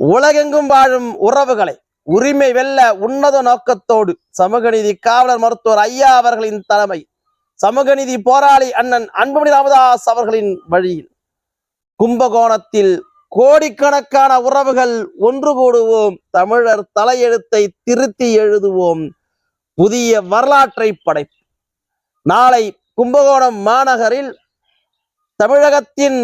உலகெங்கும் வாழும் உறவுகளை உரிமை வெல்ல உன்னத நோக்கத்தோடு சமூக நீதி காவலர் மருத்துவர் ஐயா அவர்களின் தலைமை சமூக நீதி போராளி அண்ணன் அன்புமணி ராமதாஸ் அவர்களின் வழியில். கும்பகோணத்தில் கோடிக்கணக்கான உறவுகள் ஒன்று கூடுவோம். தமிழர் தலையெழுத்தை திருத்தி எழுதுவோம். புதிய வரலாற்றை படைப்போம். நாளை கும்பகோணம் மாநகரில் தமிழகத்தின்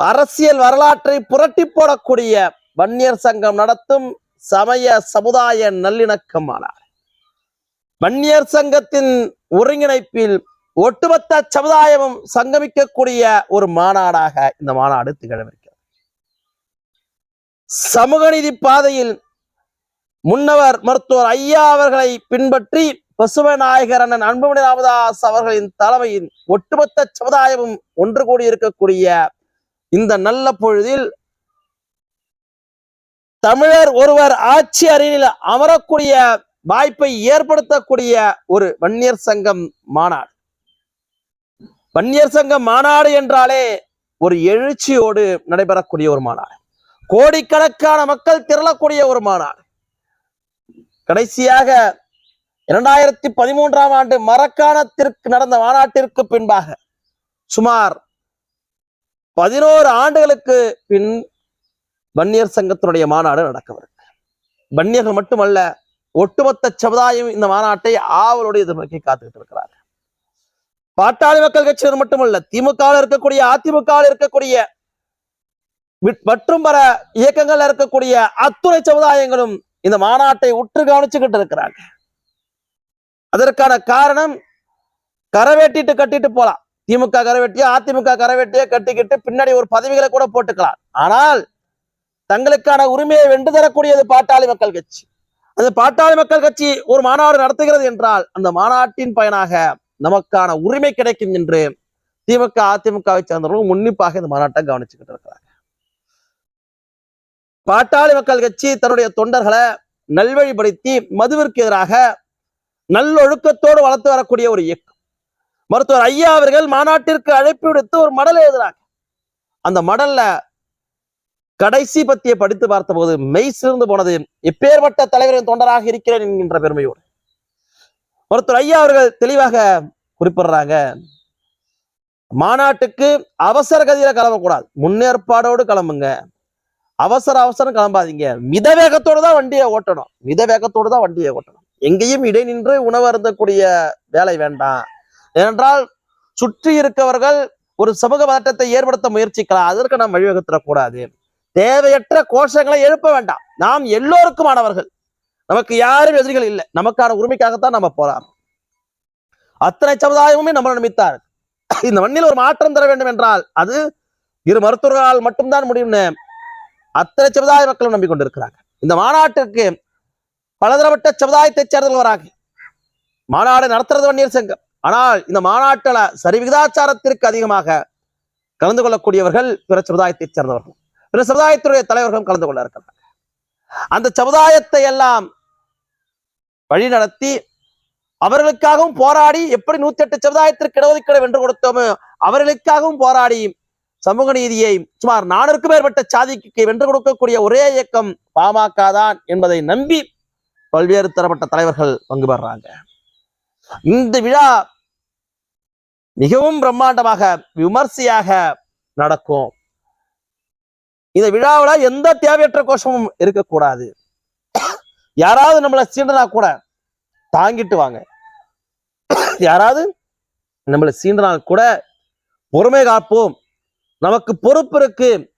அரசியல் வரலாற்றை புரட்டி போடக்கூடிய வன்னியர் சங்கம் நடத்தும் சமய சமுதாய நல்லிணக்க மாநாடு வன்னியர் சங்கத்தின் ஒருங்கிணைப்பில் ஒட்டுமொத்த சமுதாயமும் சங்கமிக்கக்கூடிய ஒரு மாநாடாக இந்த மாநாடு திகழவிருக்கிறது. சமூக நீதி பாதையில் முன்னவர் மருத்துவர் ஐயா அவர்களை பின்பற்றி பசுமை நாயகர் அண்ணன் அன்புமணி ராமதாஸ் அவர்களின் தலைமையின் ஒட்டுமொத்த சமுதாயமும் ஒன்று கூடி இருக்கக்கூடிய இந்த நல்ல பொழுதில் தமிழர் ஒருவர் ஆட்சி அறையில் அமரக்கூடிய வாய்ப்பை ஏற்படுத்தக்கூடிய ஒரு வன்னியர் சங்கம் மாநாடு. வன்னியர் சங்கம் மாநாடு என்றாலே ஒரு எழுச்சியோடு நடைபெறக்கூடிய ஒரு மாநாடு. கோடிக்கணக்கான மக்கள் திரளக்கூடிய ஒரு மாநாடு. கடைசியாக இரண்டாயிரத்தி பதிமூன்றாம் ஆண்டு மரக்காணத்திற்கு நடந்த மாநாட்டிற்கு பின்பாக சுமார் பதினோரு ஆண்டுகளுக்கு பின் வன்னியர் சங்கத்தினுடைய மாநாடு நடக்கவிருக்கு. வன்னியர்கள் மட்டுமல்ல ஒட்டுமொத்த சமுதாயம் இந்த மாநாட்டை ஆவலோடு எதிர்நோக்கி காத்துக்கிட்டு இருக்கிறாங்க பாட்டாளி மக்கள் கட்சியினர் மட்டுமல்ல திமுக இருக்கக்கூடிய அதிமுக இருக்கக்கூடிய மற்றும் பல இயக்கங்கள்ல இருக்கக்கூடிய அத்துறை சமுதாயங்களும் இந்த மாநாட்டை உற்று கவனிச்சுக்கிட்டு இருக்கிறாங்க அதற்கான காரணம் கரவேட்டிட்டு கட்டிட்டு போலாம். திமுக கரவேட்டியோ அதிமுக கரவேட்டியோ கட்டிக்கிட்டு பின்னாடி ஒரு பதவிகளை கூட போட்டுக்கலாம். ஆனால் தங்களுக்கான உரிமையை வென்று தரக்கூடியது பாட்டாளி மக்கள் கட்சி. அந்த பாட்டாளி மக்கள் கட்சி ஒரு மாநாடு நடத்துகிறது என்றால் அந்த மாநாட்டின் பயனாக நமக்கான உரிமை கிடைக்கும் என்று திமுக அதிமுகவை சேர்ந்தவர்களும் உன்னிப்பாக இந்த மாநாட்டை கவனிச்சுக்கிட்டு இருக்கிறாங்க. பாட்டாளி மக்கள் கட்சி தன்னுடைய தொண்டர்களை நல்வழிப்படுத்தி மதுவிற்கு எதிராக நல்லொழுக்கத்தோடு வளர்த்து வரக்கூடிய ஒரு இயக்கம். மருத்துவர் ஐயா அவர்கள் மாநாட்டிற்கு அழைப்பு விடுத்து ஒரு மடல் எழுதுறாங்க அந்த மடல்ல கடைசி பத்தியை படித்து பார்த்தபோது மெய் சிறந்து போனது எப்பேற்பட்ட தலைவரின் தொண்டராக இருக்கிறேன் என்கின்ற பெருமையோடு. மருத்துவர் ஐயா அவர்கள் தெளிவாக குறிப்பிடுறாங்க மாநாட்டுக்கு அவசர கதியில கிளம்பக்கூடாது. முன்னேற்பாடோடு கிளம்புங்க. அவசர அவசரம் கிளம்பாதீங்க. மித வேகத்தோடு தான் வண்டியை ஓட்டணும். மித வேகத்தோடு தான் வண்டியை ஓட்டணும். எங்கேயும் இடை நின்று உணவு அருந்தக்கூடிய வேலை வேண்டாம். ஏனென்றால் சுற்றி இருக்கவர்கள் ஒரு சமூக பதட்டத்தை ஏற்படுத்த முயற்சிக்கலாம். அதற்கு நாம் வழிவகுத்திடக்கூடாது. தேவையற்ற கோஷங்களை எழுப்ப வேண்டாம். நாம் எல்லோருக்குமானவர்கள் நமக்கு யாரும் எதிரிகள் இல்லை. நமக்கான உரிமைக்காகத்தான் நம்ம போராடுறோம். அத்தனை சமுதாயமுமே நம்மளை நிமித்தார். இந்த மண்ணில் ஒரு மாற்றம் தர வேண்டும் என்றால் அது இரு மருத்துவர்களால் மட்டும்தான் முடியும்னு அத்தனை சமுதாய மக்களும் நம்பிக்கொண்டிருக்கிறாங்க. இந்த மாநாட்டிற்கு பலதரப்பட்ட சமுதாயத்தைச் சேர்ந்தவர்கள் வராங்க மாநாடு நடத்துறது வன்னியர் சங்கம். ஆனால் இந்த மாநாட்டில் சரிவிகிதாச்சாரத்திற்கு அதிகமாக கலந்து கொள்ளக்கூடியவர்கள் பிற சமுதாயத்தைச் சேர்ந்தவர்கள். பிற சமுதாயத்துடைய தலைவர்களும் கலந்து கொள்ள இருக்கிறார்கள் அந்த சமுதாயத்தை எல்லாம் வழிநடத்தி அவர்களுக்காகவும் போராடி எப்படி நூத்தி எட்டு சமுதாயத்திற்கு இடஒதுக்கீடு வென்று கொடுத்தோமோ அவர்களுக்காகவும் போராடி சமூக நீதியை சுமார் நானூறுக்கும் மேற்பட்ட சாதிக்கு வென்று கொடுக்கக்கூடிய ஒரே இயக்கம் பாமக தான் என்பதை நம்பி பல்வேறு தரப்பட்ட தலைவர்கள் பங்கு பெறாங்க இந்த விழா மிகவும் பிரம்மாண்டமாக விமர்சையாக நடக்கும். இந்த விழாவுல எந்த தேவையற்ற கோஷமும் இருக்கக்கூடாது. யாராவது நம்மளை சீண்டனா கூட தாங்கிட்டு வாங்க. யாராவது நம்மளை சீண்டினால் கூட பொறுமை காப்போம். நமக்கு பொறுப்பு இருக்கு.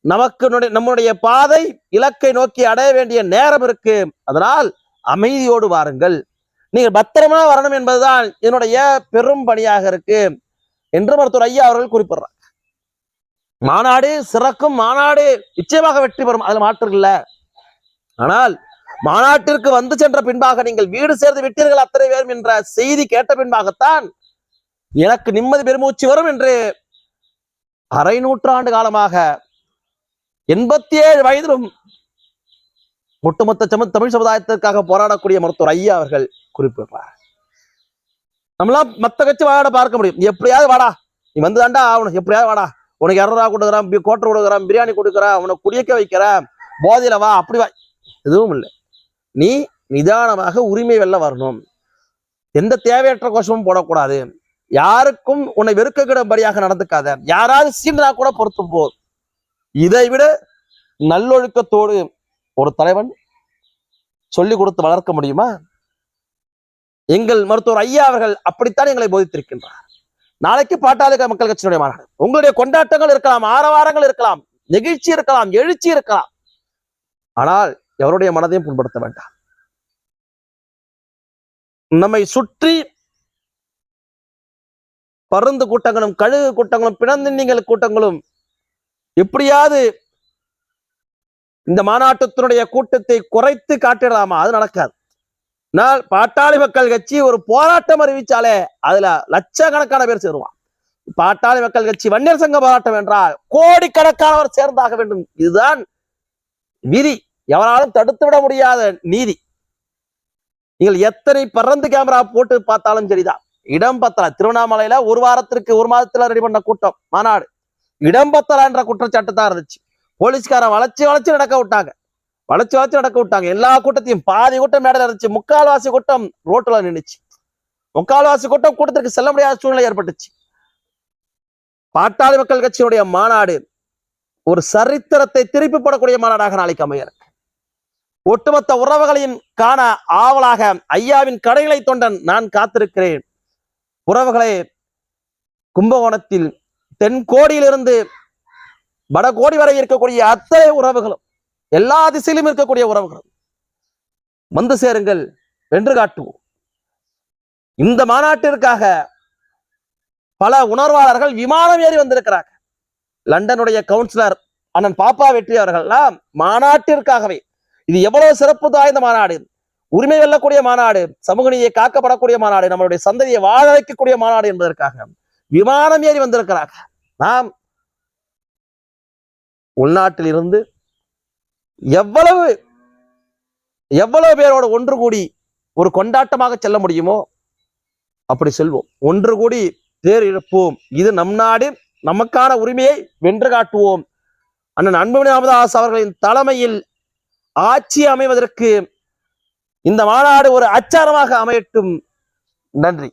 நமக்கு நம்முடைய பாதை இலக்கை நோக்கி அடைய வேண்டிய நேரம் இருக்கு. அதனால் அமைதியோடு வாருங்கள். நீங்கள் பத்திரமா வரணும் என்பதுதான் என்னுடைய பெரும் பணியாக இருக்கு என்று மருத்துவர் ஐயா அவர்கள் குறிப்பிடுறார். மாநாடு சிறக்கும் மாநாடு நிச்சயமாக வெற்றி பெறும். அதில் மாற்று இல்ல. ஆனால் மாநாட்டிற்கு வந்து சென்ற பின்பாக நீங்கள் வீடு சேர்ந்து விட்டீர்கள் அத்தனை பேரும் என்ற செய்தி கேட்ட பின்பாகத்தான் எனக்கு நிம்மதி பெருமூச்சு வரும் என்று அரை நூற்றாண்டு காலமாக எண்பத்தி ஏழு வயதிலும் ஒட்டுமொத்த சம- தமிழ் சமுதாயத்திற்காக போராடக்கூடிய மருத்துவர் ஐயா அவர்கள் குறிப்பிடுறார் நம்மளாம் மத்த கட்சி வாட பார்க்க முடியும். எப்படியாவது வாடா. நீ வந்து தாண்டா ஆகணும். எப்படியாவது வாடா. உனக்கு இரநூறுவா கொடுக்குறான் பி- கோட்டர் கொடுக்குறான் பிரியாணி கொடுக்குறான் உனக்கு குடியக்க வைக்கிறேன் போதையில வா அப்படி வா. எதுவும் இல்லை. நீ நிதானமாக உரிமை வெல்ல வரணும். எந்த தேவையற்ற கோஷமும் போடக்கூடாது. யாருக்கும் உன்னை வெறுக்கக்கிடபடியாக நடந்துக்காத. யாராவது சீண்டா கூட பொறுத்து போ. இதை விட நல்லொழுக்கத்தோடு ஒரு தலைவன் சொல்லி கொடுத்து வளர்க்க முடியுமா? எங்கள் மருத்துவர் ஐயா அவர்கள் அப்படித்தான் எங்களை போதித்திருக்கின்றார். நாளைக்கு பாட்டாளி மக்கள் கட்சியினுடைய மாநாடு. உங்களுடைய கொண்டாட்டங்கள் இருக்கலாம் ஆரவாரங்கள் இருக்கலாம் நெகிழ்ச்சி இருக்கலாம் எழுச்சி இருக்கலாம். ஆனால் எவருடைய மனதையும் புண்படுத்த வேண்டாம். நம்மை சுற்றி பருந்து கூட்டங்களும் கழுகு கூட்டங்களும் பிணந்தின்னிகள் கூட்டங்களும் எப்படியாவது இந்த மாநாட்டத்தினுடைய கூட்டத்தை குறைத்து காட்டிடலாமா? அது நடக்காது. நான் பாட்டாளி மக்கள் கட்சி ஒரு போராட்டம் அறிவிச்சாலே அதுல லட்சக்கணக்கான பேர் சேருவான் பாட்டாளி மக்கள் கட்சி வன்னியர் சங்க போராட்டம் என்றால் கோடிக்கணக்கானவர் சேர்ந்தாக வேண்டும். இதுதான் விதி. எவராலும் தடுத்து விட முடியாத நீதி. நீங்கள் எத்தனை பறந்து கேமரா போட்டு பார்த்தாலும் சரிதான். இடம் பத்தல. திருவண்ணாமலையில ஒரு வாரத்திற்கு ஒரு மாதத்துல ரெடி பண்ண கூட்டம் மாநாடு. இடம் பத்தல என்ற குற்றச்சாட்டு தான் இருந்துச்சு. போலீஸ்காரன் வளைச்சு வளைச்சு நடக்க விட்டாங்க. வளைச்சு வளைச்சு நடக்க விட்டாங்க. எல்லா கூட்டத்தையும் பாதி கூட்டம் மேடல இருந்துச்சு. முக்கால்வாசி கூட்டம் ரோட்டில் நின்னுச்சு. முக்கால்வாசி கூட்டம் கூட்டத்திற்கு செல்ல முடியாத சூழ்நிலை ஏற்பட்டுச்சு. பாட்டாளி மக்கள் கட்சியினுடைய மாநாடு ஒரு சரித்திரத்தை திருப்பி போடக்கூடிய மாநாடாக நாளைக்கு அமைய ஒட்டுமொத்த உறவுகளையும் காண ஆவலாக ஐயாவின் கடைகளை தொண்டன் நான் காத்திருக்கிறேன். உறவுகளே கும்பகோணத்தில் தென்கோடியிலிருந்து வடகோடி வரை இருக்கக்கூடிய அத்தனை உறவுகளும் எல்லா திசையிலும் இருக்கக்கூடிய உறவுகளும் வந்து சேருங்கள் வென்று காட்டுவோம். இந்த மாநாட்டிற்காக பல உணர்வாளர்கள் விமானம் ஏறி வந்திருக்கிறார்கள். லண்டனுடைய கவுன்சிலர் அண்ணன் பாப்பா வெற்றி அவர்கள்லாம் மாநாட்டிற்காகவே இது எவ்வளவு சிறப்பு தாய்ந்த மாநாடு உரிமை வெல்லக்கூடிய மாநாடு சமூக நீதியை காக்கப்படக்கூடிய மாநாடு நம்மளுடைய சந்ததியை வாழ வைக்கக்கூடிய மாநாடு என்பதற்காக விமானம் ஏறி வந்திருக்கிறார்கள். நாம் உள்நாட்டிலிருந்து எவ்வளவு எவ்வளவு பேரோட ஒன்று கூடி ஒரு கொண்டாட்டமாக செல்ல முடியுமோ அப்படி செல்வோம். ஒன்று கூடி தேர் இழுப்போம். இது நம் நாடு நமக்கான உரிமையை வென்று காட்டுவோம். அண்ணன் அன்புமணி ராமதாஸ் அவர்களின் தலைமையில் ஆட்சி அமைவதற்கு இந்த மாநாடு ஒரு அச்சாரமாக அமையட்டும். நன்றி.